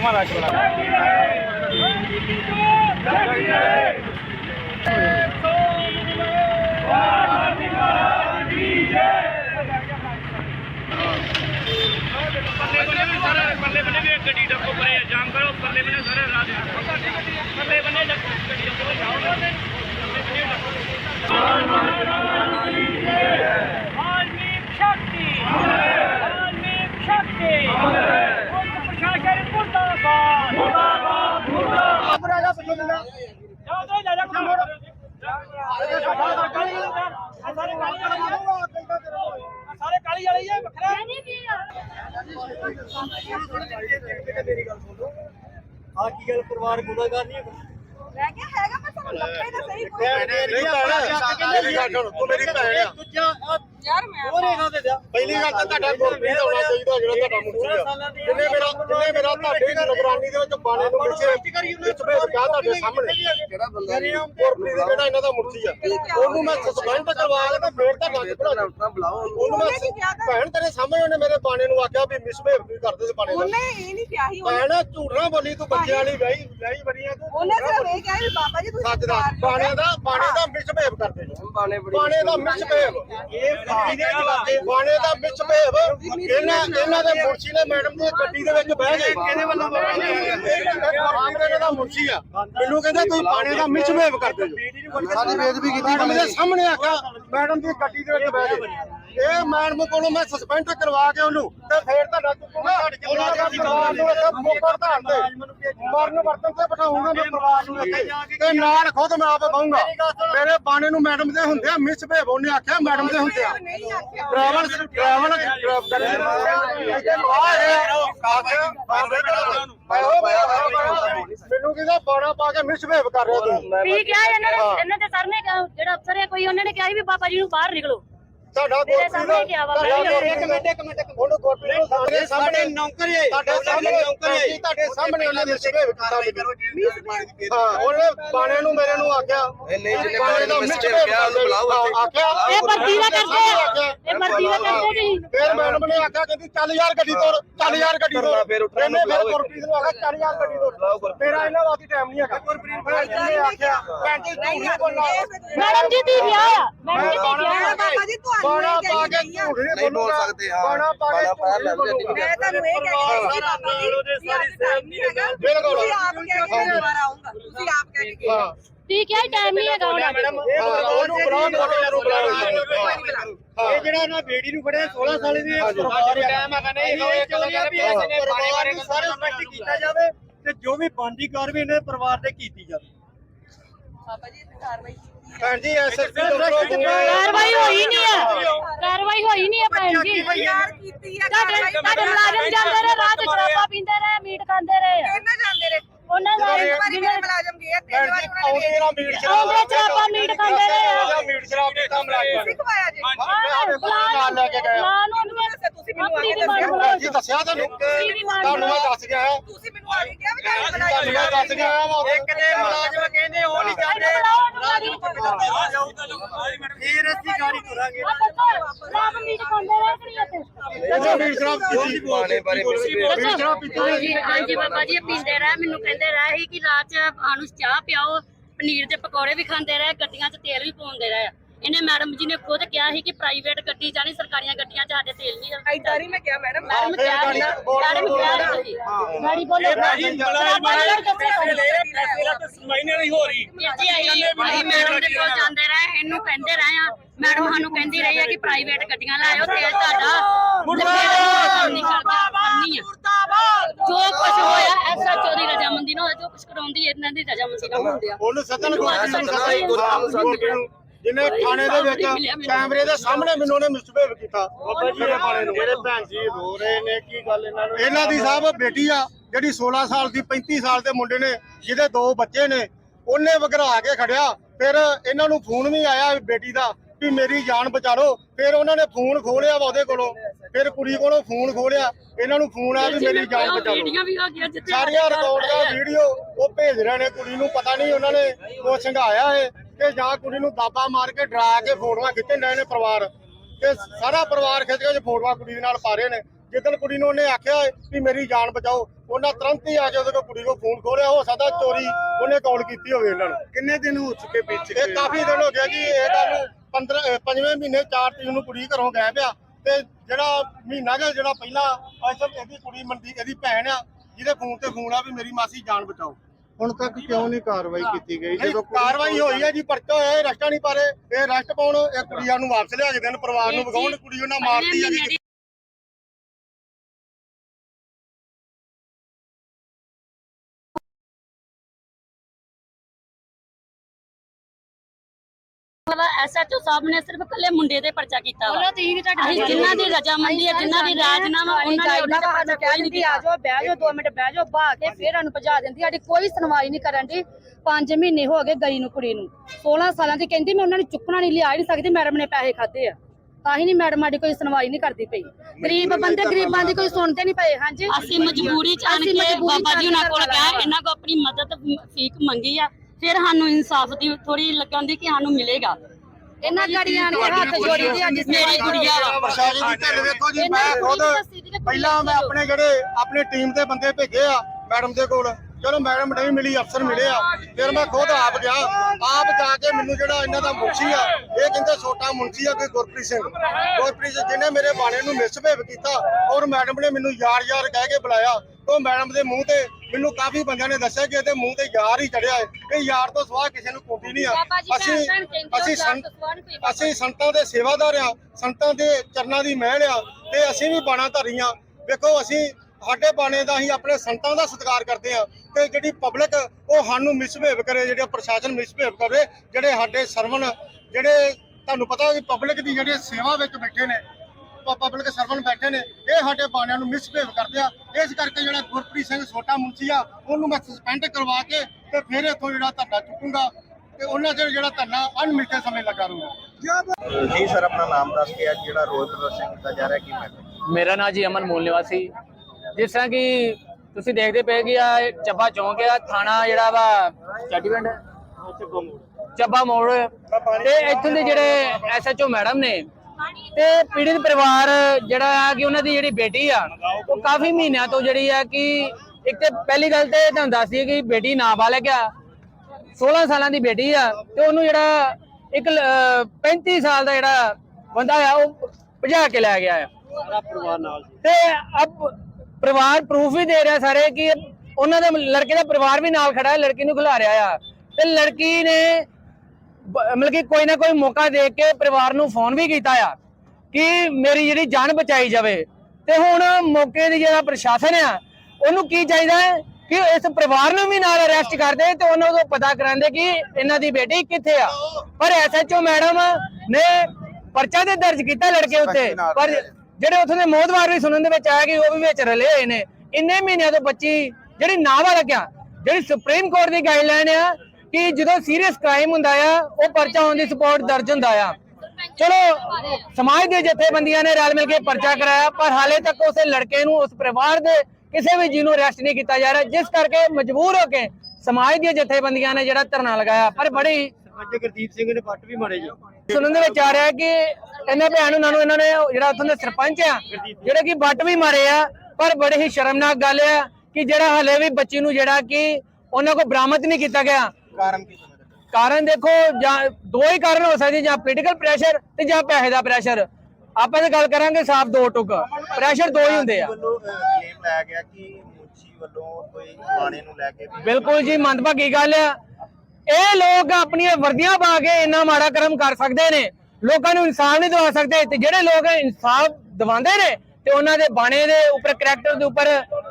તમારા આશીર્વાદ ਆ ਕੀ ਗੱਲ ਪਰਿਵਾਰ ਗੁਨਾਹਗਾਰ ਨਹੀਂ ਹੈ? ਮੈਂ ਕਿਹਾ ਹੈਗਾ ਮੈਂ ਤੁਹਾਨੂੰ ਲੱਭੇ ਤਾਂ ਸਹੀ ਕੋਈ ਮੇਰੀ ਭੈਣ ਤੂੰ ਮੇਰੀ ਭੈਣ ਆ। ਦੂਜਾ ਯਾਰ ਮੈਂ ਹੋਰ ਇਹਨਾਂ ਦੇ ਪਹਿਲੀ ਗੱਲ ਤਾਂ ਤੁਹਾਡਾ ਗੁਰਪ੍ਰੀਤ ਹੋਣਾ ਚਾਹੀਦਾ ਜਿਹੜਾ ਤੁਹਾਡਾ ਮੁਖੀ ਆ ਜਿੰਨੇ ਮੇਰਾ ਜਿੰਨੇ ਮੇਰਾ ਤੁਹਾਡੀ ਨਿਗਰਾਨੀ ਦੇ ਵਿੱਚ ਬਾਣੇ ਨੂੰ ਪਿੱਛੇ ਵਿੱਚ ਭੇਜ ਗਿਆ ਤੁਹਾਡੇ ਸਾਹਮਣੇ। ਕਿਹੜਾ ਬੰਦਾ ਗੁਰਪ੍ਰੀਤ ਜਿਹੜਾ ਇਹਨਾਂ ਦਾ ਮੁਖੀ ਆ। ਉਹਨੂੰ ਮੈਂ ਸਸਪੈਂਡ ਕਰਵਾ ਕੇ ਤੇ ਫੇਰ ਤਾਂ ਗੱਲ ਬਣਾ ਬੁਲਾਓ। ਉਹਨੂੰ ਮੈਂ ਭੈਣ ਤੇਰੇ ਸਾਹਮਣੇ ਉਹਨੇ ਮੇਰੇ ਬਾਣੇ ਨੂੰ ਆਖਿਆ ਵੀ ਮਿਸਬਿਹੇਵ ਵੀ ਕਰਦੇ ਸੀ ਬਾਣੇ ਦਾ। ਉਹਨੇ ਇਹ ਨਹੀਂ ਕਿਹਾ ਸੀ ਉਹਨੇ ਭੈਣ ਝੂਠ ਨਾ ਬੋਲੀ ਤੂੰ ਬੱਚਿਆਂ ਵਾਲੀ ਵਿਆਹੀ ਵਿਆਹੀ ਬਣੀ ਆ ਤੂੰ। ਉਹਨੇ ਸਿਰਫ ਇਹ ਕਿਹਾ ਵੀ ਬਾਬਾ ਜੀ ਤੁਸੀਂ ਸੱਚ ਦਾ ਬਾਹਰ ਬਾਣੇ ਦਾ ਬਾਣੇ ਦਾ ਮਿਸਬਿਹੇਵ ਕਰਦੇ ਜੀ ਬਾਣੇ ਦਾ ਮਿਸਬਿਹੇਵ। ਇਹ ਬਾਣੇ ਦਾ ਮਿਸਬਿਹੇਵ ਇਹਨਾਂ ਇਹਨਾਂ ਦੇ ਮੁਰਸ਼ੀ ਨੇ ਮੈਡਮ ਦੀ ਗੱਡੀ ਦੇ ਵਿੱਚ ਬਹਿ ਗਏ। ਕਿਹਦੇ ਵੱਲੋਂ ਇਹਨਾਂ ਦਾ ਮੁਰਸ਼ੀ ਆ। ਮੈਨੂੰ ਕਹਿੰਦਾ ਤੁਸੀਂ ਬਾਣੇ ਦਾ ਮਿਸਬਿਹੇਵ ਕਰਦੇ ਜੀ ਸਾਡੀ ਬੇਦਬੀ ਕੀਤੀ ਮੈਡਮ ਦੇ ਸਾਹਮਣੇ ਆਖਿਆ ਮੈਡਮ ਦੀ ਗੱਡੀ ਦੇ ਵਿੱਚ ਬਹਿ ਗਏ। ਇਹ ਮੈਡਮ ਕੋਲੋਂ ਮੈਂ ਸਸਪੈਂਡ ਕਰਵਾ ਕੇ ਉਹਨੂੰ ਤੇ ਫੇਰ ਤੁਹਾਡਾ ਚੁੱਕੂਗਾ। ਉਹਨਾਂ ਦਾ ਪਰਿਵਾਰ ਨੂੰ ਇੱਥੇ ਮੋਕਰ ਧਾਰ ਦੇ। ਮਰਨ ਵਰਤਨ ਤੇ ਬਿਠਾਉਂਗਾ ਮੈਂ ਪਰਿਵਾਰ ਨੂੰ ਇੱਥੇ। ਤੇ ਨਾਲ ਖੁਦ ਮੈਂ ਆਪ ਬਹੂੰਗਾ। ਮੇਰੇ ਬਾਣੇ ਨੂੰ ਮੈਡਮ ਦੇ ਹੁੰਦੇ ਆ ਮਿਸ ਭੇਵ ਉਹਨੇ ਆਖਿਆ ਮੈਡਮ ਦੇ ਹੁੰਦੇ ਆ ਟਰੈਵਲ ਟਰੈਵਲ ਮੈਨੂੰ ਕਿਹਦਾ ਬਾਣਾ ਪਾ ਕੇ ਮਿਸ ਭੇਵ ਕਰ ਰਿਹਾ ਤੂੰ। ਠੀਕ ਹੈ ਇਹਨਾਂ ਨੇ? ਇਹਨਾਂ ਦੇ ਸਰ ਨੇ ਕਿਹਾ ਜਿਹੜਾ ਅਫਸਰ ਹੈ ਕੋਈ ਉਹਨਾਂ ਨੇ ਕਿਹਾ ਸੀ ਵੀ ਬਾਬਾ ਜੀ ਨੂੰ ਬਾਹਰ ਨਿਕਲੋ। ਤੁਹਾਡਾ ਮੇਰੇ ਸਾਹਮਣੇ ਕਿਹਾ ਵਾ, ਵੀ ਇੱਕ ਮਿੰਟ ਇੱਕ ਮਿੰਟ। ਉਹਨੂੰ ਗੁਰਪ੍ਰੀਤ ਨੂੰ ਸਾਡੇ ਸਾਹਮਣੇ ਨੌਕਰ ਹੈ। ਤੁਹਾਡੇ ਸਾਹਮਣੇ ਨੌਕਰ ਹੈ। ਤੁਹਾਡੇ ਸਾਹਮਣੇ ਉਹਨੇ ਮਿਸਬਿਹੇਵ ਕੀਤਾ ਹਾਂ ਉਹਨੇ ਬਾਣੇ ਨੂੰ ਮੇਰੇ ਨੂੰ ਆਖਿਆ। ਨਹੀਂ, ਜਿਹਨੇ ਬਾਣੇ ਦਾ ਨੂੰ misbehave ਕਿਹਾ, ਉਹਨੂੰ ਬੁਲਾਓ ਹਾਂ। ਆਖਿਆ ਇਹ ਵਰਦੀ ਦਾ ਕਰਦੇ ਇਹ ਵਰਦੀ ਦਾ ਕਰਦੇ ਜੀ। ਫਿਰ ਮੈਡਮ ਨੇ ਆਖਿਆ ਕਹਿੰਦੀ ਚੱਲ ਯਾਰ ਗੱਡੀ ਤੋੜ ਚੱਲ ਯਾਰ ਗੱਡੀ ਫਿਰ ਉੱਠਣਾ ਇਹਨੇ ਫਿਰ। ਗੁਰਪ੍ਰੀਤ ਨੂੰ ਆਖਿਆ ਚੱਲ ਯਾਰ ਗੱਡੀ ਤੋੜ ਤੇਰਾ ਇਹਨਾਂ ਵਾਸਤੇ ਟਾਈਮ ਨਹੀਂ ਹੈਗਾ। ਗੁਰਪ੍ਰੀਤ ਨੇ ਆਖਿਆ। ਭੈਣ ਜੀ ਝੂਠ ਨਹੀਂ ਬੋਲਣਾ। ਮੈਡਮ ਜੀ ਦੀ ਵਿਆਹ ਆ। ਮੈਡਮ ਜੀ ਦੀ ਵਿਆਹ ਆ। ਬਾਬਾ ਜੀ ਤੁਹਾਨੂੰ ਬਾਣਾ ਪਾ ਕੇ ਝੂਠ ਨਹੀਂ ਬੋਲ। ਸਕਦੇ, ਹਾਂ। ਬਾਣਾ ਪਾ ਕੇ ਝੂਠ ਨਹੀਂ ਬੋਲੂਗਾ। ਮੈਂ ਤੁਹਾਨੂੰ ਇਹ ਕਹਿ ਰਹੀ ਹਾਂ ਬਾਬਾ ਜੀ ਆਪ ਟਾਈਮ ਨਹੀਂ ਹੈਗਾ ਬਿਲਕੁਲ। ਤੁਸੀਂ ਆਪ ਕਹਿ ਕੇ ਦੁਬਾਰਾ ਆਉਂਗਾ। ਤੁਸੀਂ ਆਪ ਕਹਿ ਕੇ ਹਾਂ। ਠੀਕ ਹੈ ਟਾਈਮ ਨਹੀਂ ਹੈਗਾ ਉਹਨਾਂ ਦੇ ਉਹਨੂੰ ਬੁਲਾਓ ਉਹਨੂੰ ਬੁਲਾਓ ਇਹ ਜਿਹੜਾ ਨਾ ਬੇੜੀ ਨੂੰ ਫੜਿਆ 16 ਸਾਲ ਦੀ ਪਰਿਵਾਰ ਟਾਈਮ ਹੈਗਾ ਨਹੀਂ ਇਹ ਚਾਹੁੰਦੇ ਆ ਵੀ ਇਸ ਨੇ ਪਰਿਵਾਰ ਨੂੰ ਸਾਰੇ ਸਪੈਕਟ ਕੀਤਾ ਜਾਵੇ ਤੇ ਜੋ ਵੀ ਬਣਦੀ ਕਾਰਵਾਈ ਇਹਨਾਂ ਦੇ ਪਰਿਵਾਰ ਤੇ ਕੀਤੀ ਜਾਵੇ। ਬਾਬਾ ਜੀ ਕਾਰਵਾਈ ਭੈਣ ਜੀ ਐਸਐਸਪੀ ਦਫ਼ਤਰ ਕਾਰਵਾਈ ਹੋਈ ਨਹੀਂ ਹੈ ਕਾਰਵਾਈ ਹੋਈ ਨਹੀਂ ਹੈ ਭੈਣ ਜੀ। ਯਾਰ ਕੀਤੀ ਹੈ ਤੁਹਾਡੇ ਕਾਰਵਾਈ ਤੁਹਾਡੇ ਮੁਲਾਜ਼ਮ ਜਾਂਦੇ ਰਹੇ ਰਾਤ ਸ਼ਰਾਬਾਂ ਪੀਂਦੇ ਰਹੇ ਮੀਟ ਖਾਂਦੇ ਰਹੇ ਆ। ਕਿੰਨਾ ਜਾਂਦੇ ਰਹੇ। ਉਹਨਾਂ ਦਾ ਇੱਕ ਵਾਰੀ ਮੇਰੇ ਮੁਲਾਜ਼ਮ ਗਏ ਤਿੰਨ ਵਾਰੀ ਉਹਨਾਂ ਨੇ ਮੇਰਾ ਮੀਟ ਸ਼ਰਾਬ ਆਉਂਦੇ ਸ਼ਰਾਬਾਂ ਮੀਟ ਖਾਂਦੇ ਰਹੇ ਆ। ਮੀਟ ਸ਼ਰਾਬ ਦੇ ਕੰਮ ਲੱਗ ਸਿਖਵਾਇਆ ਜੀ? ਨਾਲ ਲੈ ਕੇ ਗਏ ਪਲਾਨ ਉਹਨੂੰ ਤੁਸੀਂ ਮੈਨੂੰ ਆ ਕੇ ਦੱਸਿਆ। ਜੀ ਦੱਸਿਆ ਤੁਹਾਨੂੰ? ਤੁਹਾਨੂੰ ਮੈਂ। ਦੱਸ ਗਿਆ। ਹੈ ਤੁਸੀਂ ਮੈਨੂੰ ਆ ਕੇ ਕਿਹਾ ਵੀ ਤੁਹਾਨੂੰ ਦੱਸ ਗਿਆ ਇੱਕ ਦੇ ਮੁਲਾਜ਼ਮ ਕਹਿੰਦੇ ਉਹ ਨਹੀਂ ਜਾਂਦੇ। ਫੇਰ ਅਸੀਂ ਗਾੜੀ ਤੁਰਾਂਗੇ। ਸ਼ਰਾਬ ਸ਼ਰਾਬ ਪੀਤੀ ਬਾਰੇ ਸ਼ਰਾਬ ਪੀਤੀ ਹਾਂਜੀ ਹਾਂਜੀ ਬਾਬਾ ਜੀ ਇਹ ਪੀਂਦੇ ਰਹੇ ਮੈਨੂੰ ਕਹਿੰਦੇ ਰਹੇ ਸੀ ਕਿ ਰਾਤ ਚ ਆਨੂੰ ਚਾਹ ਪਿਆਓ ਪਨੀਰ ਦੇ ਪਕੌੜੇ ਵੀ ਖਾਂਦੇ ਰਹੇ ਗੱਡੀਆਂ 'ਚ ਤੇਲ ਵੀ ਪਾਉਂਦੇ ਰਹੇ। ਇਹਨੇ ਮੈਡਮ ਜੀ ਨੇ ਖੁਦ ਕਿਹਾ ਸੀ ਕਿ ਪ੍ਰਾਈਵੇਟ ਗੱਡੀ ਜਾਣੀ ਸਰਕਾਰੀਆਂ ਗੱਡੀਆਂ 'ਚ ਸਾਡੇ ਤੇਲ ਨਹੀਂ ਐਦਾਂ ਨਹੀਂ ਮੈਂ ਕਿਹਾ ਮੈਡਮ। ਮੈਡਮ ਕਿਹਾ ਮੈਡਮ ਕਿਹਾ ਭਾਜੀ ਸ਼ਰਾਬਾਂ ਦਾ ਦੱਸੋ ਪੈਸੇ ਲੈ ਰਹੇ ਪੈਸੇ ਦਾ ਤਾਂ ਮਹੀਨੇ ਨਹੀਂ ਹੋ ਰਹੀ। ਜੀ ਅਸੀਂ ਅਸੀਂ ਮੈਡਮ ਦੇ ਕੋਲ ਜਾਂਦੇ ਰਹੇ ਇਹਨੂੰ ਕਹਿੰਦੇ ਰਹੇ ਆ। ਮੈਡਮ ਸਾਨੂੰ ਕਹਿੰਦੀ ਰਹੀ ਹੈ ਕਿ ਪ੍ਰਾਈਵੇਟ ਗੱਡੀਆਂ ਲਾਇਓ ਤੇਲ ਤੁਹਾਡਾ ਮੁਰਦਾਬਾਦ! ਨਹੀਂ ਕਰਦਾ ਨਹੀਂ ਆ। ਜੋ ਕੁਝ ਹੋਇਆ ਐਸਐਚਓ ਦੀ ਰਜਾਮੰਦੀ ਨਾਲ ਹੋਇਆ ਜੋ ਕੁਝ ਕਰਾਉਂਦੀ ਇਹਨਾਂ ਦੀ ਰਜਾਮੰਦੀ ਨਾਲ ਹੁੰਦਿਆ ਉਹਨੂੰ ਸੱਦਣ ਤੱਕ ਸੱਦਣ ਕੋਈ ਗੁਰਪ੍ਰੀਤ ਨੂੰ ਜਿਹਨੇ ਥਾਣੇ ਦੇ ਵਿੱਚ ਕੈਮਰੇ ਦੇ ਸਾਹਮਣੇ ਮੈਨੂੰ ਉਹਨੇ ਮਿਸਬਿਹੇਵ ਕੀਤਾ। ਮੇਰੇ ਬਾਣੇ ਨੂੰ? ਜਿਹੜੇ ਭੈਣ ਜੀ ਰੋ ਰਹੇ ਨੇ ਕੀ ਗੱਲ ਇਹਨਾਂ ਨੂੰ? ਇਹਨਾਂ ਦੀ ਸਾਹਿਬ ਬੇਟੀ ਆ ਜਿਹੜੀ 16 ਸਾਲ ਦੀ 35 ਸਾਲ ਦੇ ਮੁੰਡੇ ਨੇ ਜਿਹਦੇ ਦੋ ਬੱਚੇ ਨੇ ਉਹਨੇ ਵਗਰਾ ਕੇ ਖੜਿਆ। ਫਿਰ ਇਹਨਾਂ ਨੂੰ ਫੋਨ ਵੀ ਆਇਆ ਬੇਟੀ ਦਾ ਵੀ ਮੇਰੀ ਜਾਨ ਬਚਾ ਲਓ। ਫਿਰ ਉਹਨਾਂ ਨੇ ਫੋਨ ਖੋਲਿਆ ਵਾ ਉਹਦੇ ਕੋਲੋਂ। ਫਿਰ ਕੁੜੀ ਕੋਲੋਂ ਫੋਨ ਖੋਲਿਆ ਇਹਨਾਂ ਨੂੰ ਫੋਨ ਆਇਆ ਵੀ ਮੇਰੀ ਜਾਨ ਬਚਾ ਲਓ। ਸਾਰੀਆਂ ਰਿਕਾਰਡ ਦਾ ਵੀਡੀਓ ਉਹ ਭੇਜ ਰਹੇ ਨੇ ਕੁੜੀ ਨੂੰ ਪਤਾ ਨਹੀਂ ਉਹਨਾਂ ਨੇ ਉਹ ਸੰਘਾਇਆ ਹੈ ਕਿ ਜਾਂ ਕੁੜੀ ਨੂੰ ਦਾਬਾ ਮਾਰ ਕੇ ਡਰਾ ਕੇ ਫੋਟੋਆਂ ਖਿੱਚਣ ਡਏ ਨੇ ਪਰਿਵਾਰ। ਤੇ ਸਾਰਾ ਪਰਿਵਾਰ ਖਿੱਚ ਕੇ ਫੋਟੋਆਂ ਕੁੜੀ ਦੇ ਨਾਲ ਪਾ ਰਹੇ ਨੇ। ਜਿੱਦਣ ਕੁੜੀ ਨੂੰ ਉਹਨੇ ਆਖਿਆ ਵੀ ਮੇਰੀ ਜਾਨ ਬਚਾਓ ਉਹਨਾਂ ਤੁਰੰਤ ਹੀ ਆ ਕੇ ਉਹਦੇ ਕੋਲ ਕੁੜੀ ਕੋਲ ਫੋਨ ਖੋਲਿਆ। ਹੋ ਸਕਦਾ ਚੋਰੀ ਉਹਨੇ ਕਾਲ ਕੀਤੀ ਹੋਵੇ ਇਹਨਾਂ ਨੂੰ। ਕਿੰਨੇ ਦਿਨ ਹੋ ਚੁੱਕੇ ਪਿੱਛੇ ਇਹ ਕਾਫੀ ਦਿਨ ਹੋ ਗਿਆ ਜੀ ਇਹ ਗੱਲ ਨੂੰ 15 ਪੰਜਵੇਂ ਮਹੀਨੇ 4 ਤਰੀਕ ਨੂੰ ਕੁੜੀ ਘਰੋਂ ਗਾਇਬ ਆ ਤੇ ਜਿਹੜਾ ਮਹੀਨਾ ਕੁ ਜਿਹੜਾ ਪਹਿਲਾਂ ਅੱਜ ਇਹਦੀ ਕੁੜੀ ਮੰਦੀ ਇਹਦੀ ਭੈਣ ਆ ਜਿਹਦੇ ਫੋਨ ਤੇ ਫੋਨ ਆ ਵੀ ਮੇਰੀ ਮਾਸੀ ਜਾਨ ਬਚਾਓ। ਹੁਣ ਤੱਕ ਕਿਉਂ ਨਹੀਂ ਕਾਰਵਾਈ ਕੀਤੀ ਗਈ? ਨਹੀਂ ਕਾਰਵਾਈ ਹੋਈ ਹੈ ਜੀ ਪਰਚਾ ਹੋਇਆ ਇਹ ਰਸਟਾ ਨਹੀਂ ਪਾਰੇ। ਇਹ ਰਸਟ ਪਾਉਣ ਇਹ ਕੁੜੀਆਂ ਨੂੰ ਵਾਪਸ ਲਿਆ ਕੇ ਦੇਣ ਪਰਿਵਾਰ ਨੂੰ ਵਿਖਾਉਣ ਕੁੜੀ ਉਹਨਾਂ ਮਾਰਤੀ ਆ ਜੀ ਵਾਲਾ ਐਸਐਚਓ ਸਾਹਿਬ ਨੇ ਸਿਰਫ ਕੱਲੇ ਮੁੰਡੇ ਦੇ ਪਰਚਾ ਕੀਤਾ ਵਾ। ਅਸੀਂ ਜਿਨ੍ਹਾਂ ਦੀ ਰਜਾਮੰਦੀ ਹੈ ਜਿਨ੍ਹਾਂ ਦੀ ਰਾਜਨਾਮਾ ਉਹਨਾਂ ਨੇ ਉਹਨਾਂ ਦਾ ਪਰਚਾ ਕੋਈ ਨਹੀਂ ਆ ਜਾਓ ਬਹਿ ਜਾਓ 2 ਮਿੰਟ ਬਹਿ ਜਾਓ ਬਾ ਕੇ ਫੇਰ ਸਾਨੂੰ ਭਜਾ ਦਿੰਦੀ ਸਾਡੀ ਕੋਈ ਸੁਣਵਾਈ ਨਹੀਂ ਕਰਨ ਦੀ। 5 ਮਹੀਨੇ ਹੋ ਗਏ ਗਈ ਨੂੰ ਕੁੜੀ ਨੂੰ। 16 ਸਾਲਾਂ ਦੀ ਕਹਿੰਦੀ ਮੈਂ ਉਹਨਾਂ ਨੂੰ ਚੁੱਕਣਾ ਨਹੀਂ ਲਿਆ ਨਹੀਂ ਸਕਦੀ ਮੈਡਮ ਨੇ ਪੈਸੇ ਖਾਦੇ ਆ। ਤਾਂ ਹੀ ਨਹੀਂ ਮੈਡਮ ਸਾਡੀ ਕੋਈ ਸੁਣਵਾਈ ਨਹੀਂ ਕਰਦੀ ਪਈ। ਗਰੀਬ ਬੰਦੇ ਗਰੀਬਾਂ ਦੀ ਕੋਈ ਸੁਣਦੇ ਨਹੀਂ ਪਏ ਹਾਂਜੀ? ਅਸੀਂ ਮਜਬੂਰੀ ਚ ਆਣ ਕੇ ਬਾਬਾ ਜੀ ਉਹਨਾਂ ਕੋਲ ਆਏ। ਇਹਨਾਂ ਕੋ ਆਪਣੀ ਮਦਦ ਫੀਕ ਮੰਗੀ ਆ। ਫਿਰ ਸਾਨੂੰ ਇਨਸਾਫ ਦੀ ਥੋੜੀ ਲੱਗਾਂਦੀ ਕਿ ਸਾਨੂੰ ਮਿਲੇਗਾ। ਇਹਨਾਂ ਗੜੀਆਂ ਨੇ ਹੱਥ ਜੋੜੀ ਦੀ ਸਾਡੀ ਮੇਰੀ ਗੁੜੀਆ ਵਾ ਪ੍ਰਸ਼ਾਸਨ ਦੀ ਢਿੱਲ ਵੇਖੋ ਜੀ ਮੈਂ ਖੁਦ ਦੀ ਪਹਿਲਾਂ ਮੈਂ ਆਪਣੇ ਜਿਹੜੇ ਆਪਣੇ ਟੀਮ ਦੇ ਬੰਦੇ ਭੇਜੇ ਆ ਮੈਡਮ ਦੇ ਕੋਲ। ਚਲੋ ਮੈਡਮ ਨਹੀਂ ਮਿਲੀ ਅਫਸਰ ਮਿਲੇ ਆ। ਫਿਰ ਮੈਂ ਖੁਦ ਆਪ ਗਿਆ। ਆਪ ਜਾ ਕੇ ਮੈਨੂੰ ਜਿਹੜਾ ਇਹਨਾਂ ਦਾ ਮੁਨਸ਼ੀ ਆ ਇਹ ਕਹਿੰਦੇ ਛੋਟਾ ਮੁਨਸ਼ੀ ਆ ਕੋਈ ਗੁਰਪ੍ਰੀਤ ਸਿੰਘ। ਗੁਰਪ੍ਰੀਤ ਸਿੰਘ ਜਿਹਨੇ ਮੇਰੇ ਬਾਣੇ ਨੂੰ ਮਿਸਬਿਹੇਵ ਕੀਤਾ ਔਰ ਮੈਡਮ ਨੇ ਮੈਨੂੰ ਯਾਰ ਯਾਰ ਕਹਿ ਕੇ ਬੁਲਾਇਆ। ਉਹ ਮੈਡਮ ਦੇ ਮੂੰਹ ਤੇ ਮੈਨੂੰ ਕਾਫੀ ਬੰਦਿਆਂ ਨੇ ਦੱਸਿਆ ਕਿ ਇਹਦੇ ਮੂੰਹ ਤੇ ਯਾਰ ਹੀ ਚੜਿਆ ਹੈ। ਇਹ ਯਾਰ ਤੋਂ ਸਵਾਹ ਕਿਸੇ ਨੂੰ ਕੁੰਦੀ ਨਹੀਂ ਆ। ਅਸੀਂ ਅਸੀਂ ਹੋ, ਤੋਂ। ਅਸੀਂ ਸੰਤਾਂ ਦੇ ਸੇਵਾਦਾਰ ਆ ਸੰਤਾਂ ਦੇ ਚਰਨਾਂ ਦੀ ਮਹਿਲ ਆ ਤੇ ਅਸੀਂ ਵੀ ਬਾਣਾ ਧਾਰੀਆਂ। ਵੇਖੋ ਅਸੀਂ ਸਾਡੇ ਬਾਣੇ ਦਾ ਅਸੀਂ ਆਪਣੇ ਸੰਤਾਂ ਦਾ ਸਤਿਕਾਰ ਕਰਦੇ ਆ ਤੇ ਜਿਹੜੀ ਪਬਲਿਕ ਉਹ ਸਾਨੂੰ ਮਿਸਬਿਹੇਵ ਕਰੇ ਜਿਹੜਾ ਪ੍ਰਸ਼ਾਸਨ ਮਿਸਬਿਹੇਵ ਕਰੇ ਜਿਹੜੇ ਸਾਡੇ ਸਰਵਨ ਜਿਹੜੇ ਤੁਹਾਨੂੰ ਪਤਾ ਕਿ ਪਬਲਿਕ ਦੀ ਜਿਹੜੇ ਸੇਵਾ ਵਿੱਚ ਬੈਠੇ ਨੇ ਪਬਲਿਕ ਸਰਵਨ ਬੈਠੇ ਨੇ। ਇਹ ਸਾਡੇ ਬਾਣਿਆਂ ਨੂੰ ਮਿਸਬਿਹੇਵ ਕਰਦੇ ਆ। ਇਸ ਕਰਕੇ ਜਿਹੜਾ ਗੁਰਪ੍ਰੀਤ ਸਿੰਘ ਛੋਟਾ ਮੁੰਸ਼ੀ ਆ ਉਹਨੂੰ ਮੈਂ ਸਸਪੈਂਡ ਕਰਵਾ ਕੇ ਤੇ ਫਿਰ ਇੱਥੋਂ ਜਿਹੜਾ ਧਰਨਾ ਚੁੱਕੂੰਗਾ। ਤੇ ਉਹਨਾਂ ਚਿਰ ਜਿਹੜਾ ਧਰਨਾ ਅਣਮਿੱਥੇ ਸਮੇਂ ਲੱਗਾ ਰਹੂਗਾ। ਜੀ ਸਰ ਆਪਣਾ ਨਾਮ ਦੱਸ ਕੇ ਅੱਜ ਜਿਹੜਾ ਰੋਜ਼ ਪ੍ਰਦਰਸ਼ਨ ਕੀਤਾ ਜਾ ਰਿਹਾ ਕੀ ਮੈਸੇਜ? ਮੇਰਾ ਨਾਂ ਜੀ ਅਮਨ ਮੂਲ ਨਿਵਾਸੀ। ਜਿਸ ਤਰ੍ਹਾਂ ਕਿ ਤੁਸੀਂ ਦੇਖਦੇ ਪਏ ਕਿ ਆ ਚੱਬਾ ਚੌਂਕ ਆ ਥਾਣਾ ਜਿਹੜਾ ਵਾ ਚੱਡੀਵਿੰਡ ਚੱਬਾ ਮੋੜ। ਤੇ ਇੱਥੋਂ ਦੇ ਜਿਹੜੇ ਐਸਐਚਓ ਮੈਡਮ ਨੇ ਤੇ ਪੀੜਿਤ ਪਰਿਵਾਰ ਜਿਹੜਾ ਆ ਕਿ ਉਹਨਾਂ ਦੀ ਜਿਹੜੀ ਬੇਟੀ ਆ ਉਹ ਕਾਫੀ ਮਹੀਨਿਆਂ ਤੋਂ ਜਿਹੜੀ ਆ ਕਿ ਇੱਕ ਤੇ ਪਹਿਲੀ ਗੱਲ ਤੇ ਤੁਹਾਨੂੰ ਦੱਸ ਦਈਏ ਕਿ ਬੇਟੀ ਨਾਬਾਲਗ ਆ 16 ਸਾਲਾਂ ਦੀ ਬੇਟੀ ਆ ਤੇ ਉਹਨੂੰ ਜਿਹੜਾ ਇੱਕ ਲ- ਅਹ 35 ਸਾਲ ਦਾ ਜਿਹੜਾ ਬੰਦਾ ਆ ਉਹ ਭਜਾ ਕੇ ਲੈ ਗਿਆ ਆ। ਪਰਿਵਾਰ ਨਾਲ ਤੇ ਅਬ ਪਰਿਵਾਰ ਪ੍ਰੂਫ ਵੀ ਦੇ ਰਿਹਾ ਸਾਰੇ ਕਿ ਉਹਨਾਂ ਦੇ ਲੜਕੇ ਦਾ ਪਰਿਵਾਰ ਵੀ ਨਾਲ ਖੜਾ ਹੈ ਲੜਕੀ ਨੂੰ ਖਿਲਾ ਰਿਹਾ ਆ। ਤੇ ਲੜਕੀ ਨੇ ਮਤਲਬ ਕਿ ਕੋਈ ਨਾ ਕੋਈ ਮੌਕਾ ਦੇਖ ਕੇ ਪਰਿਵਾਰ ਨੂੰ ਫੋਨ ਵੀ ਕੀਤਾ ਆ। ਕਿ ਮੇਰੀ ਜਿਹੜੀ ਜਾਨ ਬਚਾਈ ਜਾਵੇ। ਤੇ ਹੁਣ ਮੌਕੇ ਦੀ ਜਿਹੜਾ ਪ੍ਰਸ਼ਾਸਨ ਆ ਉਹਨੂੰ ਕੀ ਚਾਹੀਦਾ ਹੈ ਕਿ ਇਸ ਪਰਿਵਾਰ ਨੂੰ ਵੀ ਨਾਲ ਅਰੈਸਟ ਕਰਦੇ ਤੇ ਉਹਨਾਂ ਤੋਂ ਪਤਾ ਕਰਾਉਂਦੇ ਕਿ ਇਹਨਾਂ ਦੀ ਬੇਟੀ ਕਿੱਥੇ ਆ। ਪਰ ਐਸਐਚਓ ਮੈਡਮ ਨੇ ਪਰਚਾ ਤੇ ਦਰਜ ਕੀਤਾ ਲੜਕੇ ਉੱਤੇ। ਪਰ ਜਿਹੜੇ ਉੱਥੋਂ ਦੇ ਮੋਦਵਾਰ ਵੀ ਸੁਣਨ ਦੇ ਵਿੱਚ ਆਇਆ ਕਿ ਉਹ ਵੀ ਵਿੱਚ ਰਲੇ ਹੋਏ ਨੇ। ਇੰਨੇ ਮਹੀਨਿਆਂ ਤੋਂ ਬੱਚੀ ਜਿਹੜੀ ਨਾਬਾਲਗ ਆ ਜਿਹੜੀ ਸੁਪਰੀਮ ਕੋਰਟ ਦੀ ਗਾਈਡਲਾਈਨ ਆ ਕਿ ਜਦੋਂ ਸੀਰੀਅਸ ਕ੍ਰਾਈਮ ਹੁੰਦਾ ਆ ਉਹ ਪਰਚਾ ਔਨ ਦੀ ਸਪੋਰਟ ਦਰਜ ਹੁੰਦਾ ਆ। ਚਲੋ ਸਮਾਜ ਦੇ ਜਥੇਬੰਦੀਆਂ ਨੇ ਰਲ ਮਿਲ ਕੇ ਪਰਚਾ ਕਰਾਇਆ ਪਰ ਹਾਲੇ ਤੱਕ ਉਸੇ ਲੜਕੇ ਨੂੰ ਉਸ ਪਰਿਵਾਰ ਦੇ ਕਿਸੇ ਵੀ ਜੀ ਨੂੰ ਅਰੈਸਟ ਨਹੀਂ ਕੀਤਾ ਜਾ ਰਿਹਾ ਜਿਸ ਕਰਕੇ ਮਜਬੂਰ ਹੋ ਕੇ ਸਮਾਜ ਦੀਆਂ ਜਥੇਬੰਦੀਆਂ ਨੇ ਜਿਹੜਾ ਧਰਨਾ ਲਗਾਇਆ ਪਰ ਬੜੀ ਅੱਜ ਗੁਰਦੀਪ ਸਿੰਘ ਨੇ ਪੱਟ ਵੀ ਮਾਰੇ ਜੀ ਸੁਣਨ ਦੇ ਵਿੱਚ ਆ ਰਿਹਾ ਕਿ ਇਹਨਾਂ ਭੈਣ ਉਹਨਾਂ ਨੂੰ ਇਹਨਾਂ ਨੇ ਜਿਹੜਾ ਉੱਥੋਂ ਦੇ ਸਰਪੰਚ ਆ ਜਿਹੜੇ ਕਿ ਵੱਟ ਵੀ ਮਾਰੇ ਆ ਪਰ ਬੜੇ ਹੀ ਸ਼ਰਮਨਾਕ ਗੱਲ ਆ ਕਿ ਜਿਹੜਾ ਹਲੇ ਵੀ ਬੱਚੀ ਨੂੰ ਜਿਹੜਾ ਕਿ ਉਹਨਾਂ ਕੋਲ ਬਰਾਮਦ ਨਹੀਂ ਕੀਤਾ ਗਿਆ। ਕਾਰਨ ਕੀ? ਕਾਰਨ ਦੇਖੋ ਜਾਂ ਦੋ ਹੀ ਕਾਰਨ ਹੋ ਸਕਦੇ ਜਾਂ ਪੋਲੀਟੀਕਲ ਪ੍ਰੈਸ਼ਰ ਤੇ ਜਾਂ ਪੈਸੇ ਦਾ ਪ੍ਰੈਸ਼ਰ ਆਪਾਂ ਤਾਂ ਗੱਲ ਕਰਾਂਗੇ ਸਾਫ਼ ਦੋ ਟੁਕ ਪ੍ਰੈਸ਼ਰ ਦੋ ਹੀ ਹੁੰਦੇ ਆ। ਵੱਲੋਂ ਕਲੇਮ ਲਾਇਆ ਗਿਆ ਕਿ ਮੁੱਛੀ ਵੱਲੋਂ ਕੋਈ ਬਾਣੇ ਨੂੰ ਲੈ ਕੇ ਵੀ ਬਿਲਕੁਲ ਜੀ ਮੰਦਭਾਗੀ ਗੱਲ ਆ। ਇਹ ਲੋਕ ਆਪਣੀਆਂ ਵਰਦੀਆਂ ਪਾ ਕੇ ਇੰਨਾ ਮਾੜਾ ਕਰਮ ਕਰ ਸਕਦੇ ਨੇ। ਲੋਕਾਂ ਨੂੰ ਇਨਸਾਫ ਨਹੀਂ ਦਿਵਾ ਸਕਦੇ। ਤੇ ਜਿਹੜੇ ਲੋਕ ਇਨਸਾਫ ਦਿਵਾਉਂਦੇ ਨੇ ਤੇ ਉਹਨਾਂ ਦੇ ਬਾਣੇ ਦੇ ਉੱਪਰ ਕਰੈਕਟਰ ਦੇ ਉੱਪਰ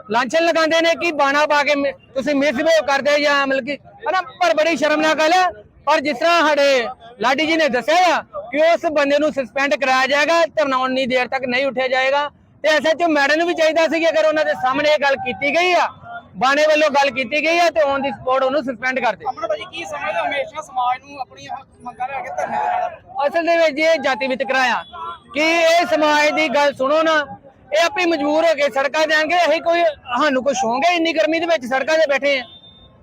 ਲਾਂਛਨ ਲਗਾਉਂਦੇ ਨੇ ਕਿ ਬਾਣਾ ਪਾ ਕੇ ਤੁਸੀਂ ਮਿਸਬਿਹੇਵ ਕਰਦੇ ਜਾਂ ਮਤਲਬ ਕਿ ਹਨਾ ਪਰ ਬੜੀ ਸ਼ਰਮਨਾਕ ਗੱਲ ਹੈ। ਪਰ ਜਿਸ ਤਰ੍ਹਾਂ ਸਾਡੇ ਲਾਡੀ ਜੀ ਨੇ ਦੱਸਿਆ ਆ ਕਿ ਉਸ ਬੰਦੇ ਨੂੰ ਸਸਪੈਂਡ ਕਰਾਇਆ ਜਾਏਗਾ ਧਰਨਾ ਉਨੀ ਦੇਰ ਤੱਕ ਨਹੀਂ ਉੱਠਿਆ ਜਾਏਗਾ। ਤੇ ਐਸਐਚਓ ਮੈਡਮ ਨੂੰ ਵੀ ਚਾਹੀਦਾ ਸੀ ਕਿ ਅਗਰ ਉਹਨਾਂ ਦੇ ਸਾਹਮਣੇ ਇਹ ਗੱਲ ਕੀਤੀ ਗਈ ਆ ਬਾਣੇ ਵੱਲੋਂ ਗੱਲ ਕੀਤੀ ਗਈ ਆ ਤੇ ਔਨ ਦੀ ਸਪੋਰਟ ਉਹਨੂੰ ਸਸਪੈਂਡ ਕਰ ਦੇ ਅਮਨ ਭਾਜੀ ਕੀ ਸਮਝਦੇ ਹੋ? ਹਮੇਸ਼ਾ ਸਮਾਜ ਨੂੰ ਆਪਣੀ ਮੰਗਾਂ ਲੈ ਕੇ ਧਰਨੇ ਦੇ ਨਾਲ ਅਸਲ ਦੇ ਵਿੱਚ ਇਹ ਜਾਤੀ ਵਿਤਕਰਾ ਆ ਕਿ ਇਹ ਸਮਾਜ ਦੀ ਗੱਲ ਸੁਣੋ ਨਾ ਇਹ ਆਪੇ ਮਜਬੂਰ ਹੋ ਕੇ ਸੜਕਾਂ ਤੇ ਆਣਗੇ ਅਸੀਂ ਕੋਈ ਸਾਨੂੰ ਕੋਈ ਸ਼ੌਂਕ ਹੈ ਇੰਨੀ ਗਰਮੀ ਦੇ ਵਿੱਚ ਸੜਕਾਂ ਤੇ ਬੈਠੇ ਆ।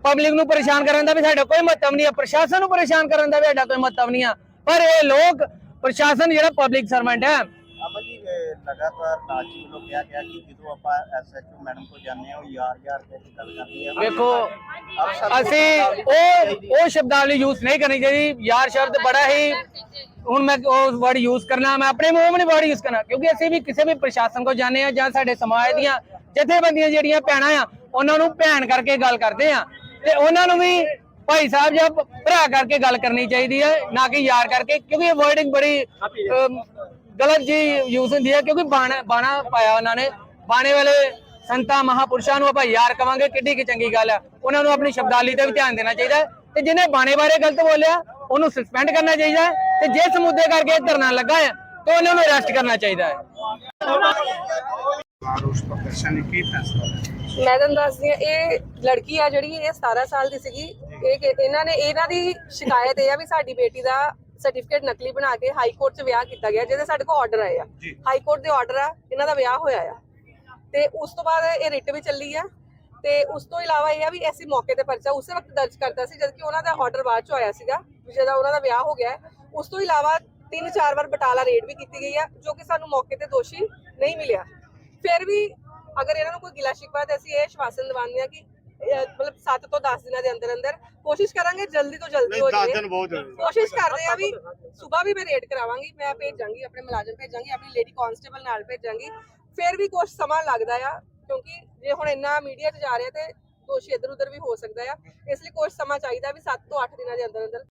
ਪਬਲਿਕ ਨੂੰ ਪਰੇਸ਼ਾਨ ਕਰਨ ਦਾ ਵੀ ਸਾਡਾ ਕੋਈ ਮਤਲਬ ਨਹੀਂ ਆ ਪ੍ਰਸ਼ਾਸਨ ਨੂੰ ਪਰੇਸ਼ਾਨ ਕਰਨ ਦਾ ਵੀ ਸਾਡਾ ਕੋਈ ਮਤਲਬ ਨਹੀਂ ਆ। ਪਰ ਇਹ ਲੋਕ ਪ੍ਰਸ਼ਾਸਨ ਜਿਹੜਾ ਪਬਲਿਕ ਸਰਵੈਂਟ ਹੈ। ਅਮਨ ਜੀ ਅਹ, ਲਗਾਤਾਰ ਨਾਜੀ ਵੱਲੋਂ ਕਿਹਾ ਗਿਆ ਕਿ ਜਦੋਂ ਆਪਾਂ ਐਸਐਚਓ ਮੈਡਮ ਕੋਲ ਜਾਂਦੇ ਹਾਂ ਉਹ ਯਾਰ ਯਾਰ ਕਹਿ ਕੇ ਗੱਲ ਕਰਦੀ ਹੈ। ਵੇਖੋ ਅਸੀਂ ਉਹ ਉਹ ਸ਼ਬਦਾਵਲੀ ਯੂਜ਼ ਨਹੀਂ ਕਰਨੀ ਚਾਹੀਦੀ। ਯਾਰ ਸ਼ਬਦ ਬੜਾ ਹੀ ਹੁਣ ਮੈਂ ਉਹ ਵਰਡ ਯੂਜ਼ ਕਰਨਾ ਮੈਂ ਆਪਣੇ ਮੂੰਹ ਨਹੀਂ ਵਰਡ ਯੂਜ਼ ਕਰਨਾ ਕਿਉਂਕਿ ਅਸੀਂ ਵੀ ਕਿਸੇ ਵੀ ਪ੍ਰਸ਼ਾਸਨ ਕੋ ਜਾਂਦੇ ਆ ਜਾਂ ਸਾਡੇ ਸਮਾਜ ਦੀਆਂ ਜਥੇਬੰਦੀਆਂ ਜਿਹੜੀਆਂ ਭੈਣਾਂ ਆ ਉਹਨਾਂ ਨੂੰ ਭੈਣ ਕਰਕੇ ਗੱਲ ਕਰਦੇ ਆ। ਤੇ ਉਹਨਾਂ ਨੂੰ ਵੀ ਭਾਈ ਸਾਹਿਬ ਜਾਂ ਭਰਾ ਕਰਕੇ ਗੱਲ ਕਰਨੀ ਚਾਹੀਦੀ ਹੈ ਨਾ ਕਿ ਯਾਰ ਕਰਕੇ ਕਿਉਂਕਿ ਇਹ ਵਰਡਿੰਗ ਬੜੀ ਅਮ, ਗਲਤ ਜੀ ਯੂਜ਼ ਹੁੰਦੀ ਹੈ ਕਿਉਂਕਿ ਬਾਣਾ ਬਾਣਾ ਪਾਇਆ ਉਹਨਾਂ ਨੇ। ਬਾਣੇ ਵਾਲੇ ਸੰਤਾਂ ਮਹਾਪੁਰਸ਼ਾਂ ਨੂੰ ਆਪਾਂ ਯਾਰ ਕਵਾਂਗੇ ਕਿੱਡੀ ਕੀ ਚੰਗੀ ਗੱਲ ਹੈ। ਉਹਨਾਂ ਨੂੰ ਆਪਣੀ ਸ਼ਬਦਾਵਲੀ ਤੇ ਵੀ ਧਿਆਨ ਦੇਣਾ ਚਾਹੀਦਾ ਹੈ। ਤੇ ਜਿਹਨੇ ਬਾਣੇ ਬਾਰੇ ਗਲਤ ਬੋਲਿਆ ਉਹਨੂੰ ਸਸਪੈਂਡ ਕਰਨਾ ਚਾਹੀਦਾ ਹੈ। ਤੇ ਜਿਸ ਮੁੱਦੇ ਕਰਕੇ ਇਹ ਧਰਨਾ ਲੱਗਾ ਹੈ ਤੇ ਉਹਨਾਂ ਨੂੰ ਅਰੈਸਟ ਕਰਨਾ ਚਾਹੀਦਾ ਹੈ। ਮੈਂ ਤੁਹਾਨੂੰ ਦੱਸਦੀ ਹਾਂ ਇਹ ਲੜਕੀ ਆ ਜਿਹੜੀ ਇਹ 17 ਸਾਲ ਦੀ ਸੀਗੀ। ਇਹ ਕਿ- ਇਹਨਾਂ ਨੇ ਇਹਨਾਂ ਦੀ ਸ਼ਿਕਾਇਤ ਇਹ ਆ ਵੀ ਸਾਡੀ ਬੇਟੀ ਦਾ ਸਰਟੀਫਿਕੇਟ ਨਕਲੀ ਬਣਾ ਕੇ ਹਾਈ ਕੋਰਟ 'ਚ ਵਿਆਹ ਕੀਤਾ ਗਿਆ ਜਿਹਦੇ ਸਾਡੇ ਕੋਲ ਆਰਡਰ ਆਏ ਆ। ਹਾਈ ਕੋਰਟ ਦੇ ਆਰਡਰ ਆ ਇਹਨਾਂ ਦਾ ਵਿਆਹ ਹੋਇਆ ਆ। ਤੇ ਉਸ ਤੋਂ ਬਾਅਦ ਇਹ ਰਿਟ ਵੀ ਚੱਲੀ ਆ। ਤੇ ਉਸ ਤੋਂ ਇਲਾਵਾ ਇਹ ਆ ਵੀ ਐਸੀ ਮੌਕੇ ਤੇ ਪਰਚਾ ਉਸੇ ਵਕਤ ਦਰਜ ਕਰਤਾ ਸੀ ਜਦਕਿ ਉਹਨਾਂ ਦਾ ਆਰਡਰ ਬਾਅਦ ਚ ਆਇਆ ਸੀਗਾ ਵੀ ਜਦੋਂ ਉਹਨਾਂ ਦਾ ਵਿਆਹ ਹੋ ਗਿਆ। ਹੈ। ਉਸ ਤੋਂ ਇਲਾਵਾ ਤਿੰਨ ਚਾਰ ਵਾਰ ਬਟਾਲਾ ਰੇਡ ਵੀ ਕੀਤੀ ਗਈ ਆ ਜੋ ਕਿ ਸਾਨੂੰ ਮੌਕੇ ਤੇ ਦੋਸ਼ੀ ਨਹੀਂ ਮਿਲਿਆ। ਫਿਰ ਵੀ ਅਗਰ ਇਹਨਾਂ ਨੂੰ ਕੋਈ ਗਿਲਾ ਸ਼ਿਕਵਾ ਹੈ ਤਾਂ ਅਸੀਂ ਇਹ ਸ਼ਵਾਸਨ ਦਿਵਾਉਂਦੇ ਆ ਕਿ ਮਤਲਬ 7 ਤੋਂ 10 ਦਿਨਾਂ ਦੇ ਅੰਦਰ ਅੰਦਰ ਕੋਸ਼ਿਸ਼ ਕਰਾਂਗੇ ਜਲਦੀ ਤੋਂ ਜਲਦੀ ਹੋ ਜਾਵੇ। ਬਹੁਤ ਕੋਸ਼ਿਸ਼ ਕਰਦੇ ਆ ਵੀ ਸਵੇਰ ਵੀ ਮੈਂ ਰੇਡ ਕਰਾਵਾਂਗੀ ਮੈਂ ਭੇਜਾਂਗੀ ਆਪਣੇ ਮੁਲਾਜ਼ਮ ਭੇਜਾਂਗੀ ਆਪਣੀ ਲੇਡੀ ਕਾਂਸਟੇਬਲ ਨਾਲ ਭੇਜਾਂਗੀ। ਫਿਰ ਵੀ ਕੁਝ ਸਮਾਂ ਲੱਗਦਾ ਆ ਕਿਉਂਕਿ ਜੇ ਹੁਣ ਇੰਨਾ ਮੀਡੀਆ 'ਚ ਜਾ ਰਿਹਾ ਤੇ ਦੋਸ਼ੀ ਇੱਧਰ ਉੱਧਰ ਵੀ ਹੋ ਸਕਦਾ ਆ। ਇਸ ਲਈ ਕੁਝ ਸਮਾਂ ਚਾਹੀਦਾ ਵੀ 7 ਤੋਂ 8 ਦਿਨਾਂ ਦੇ ਅੰਦਰ ਅੰਦਰ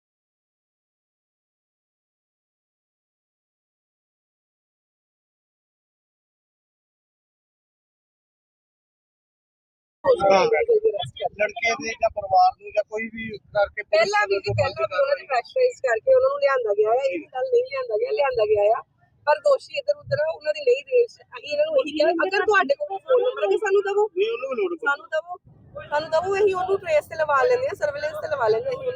ਲੜਕੇ ਦੇ ਜਾਂ ਪਰਿਵਾਰ ਨੂੰ ਜਾਂ ਕੋਈ ਵੀ ਕਰਕੇ ਪਹਿਲਾਂ ਵੀ ਜੀ ਪਹਿਲਾਂ ਵੀ ਉਹਨਾਂ ਦੀ ਪ੍ਰੈਸ਼ਰਾਈਜ਼ ਕਰਕੇ ਉਹਨਾਂ ਨੂੰ ਲਿਆਂਦਾ ਗਿਆ ਹੈ ਇਹ ਗੱਲ ਨਹੀਂ ਲਿਆਂਦਾ ਗਿਆ ਲਿਆਂਦਾ ਗਿਆ ਆ। ਪਰ ਦੋਸ਼ੀ ਇੱਧਰ ਉੱਧਰ ਆ, ਉਹਨਾਂ ਦੀ ਨਹੀਂ ਰੇਸ ਅਸੀਂ ਇਹਨਾਂ ਨੂੰ ਇਹੀ ਕਿਹਾ ਅਗਰ ਤੁਹਾਡੇ ਕੋਲ ਫੋਨ ਨੰਬਰ ਹੈ ਸਾਨੂੰ ਦਵੋ? ਨਹੀਂ ਉਹਨੂੰ ਵੀ ਲੋੜ ਸਾਨੂੰ ਦਵੋ। ਸਾਨੂੰ ਦਵੋ ਅਸੀਂ ਉਹਨੂੰ ਟ੍ਰੇਸ ਤੇ ਲਵਾ ਲੈਂਦੇ ਆ ਸਰਵੇਲੈਂਸ ਤੇ ਲਵਾ ਲੈਂਦੇ ਅਸੀਂ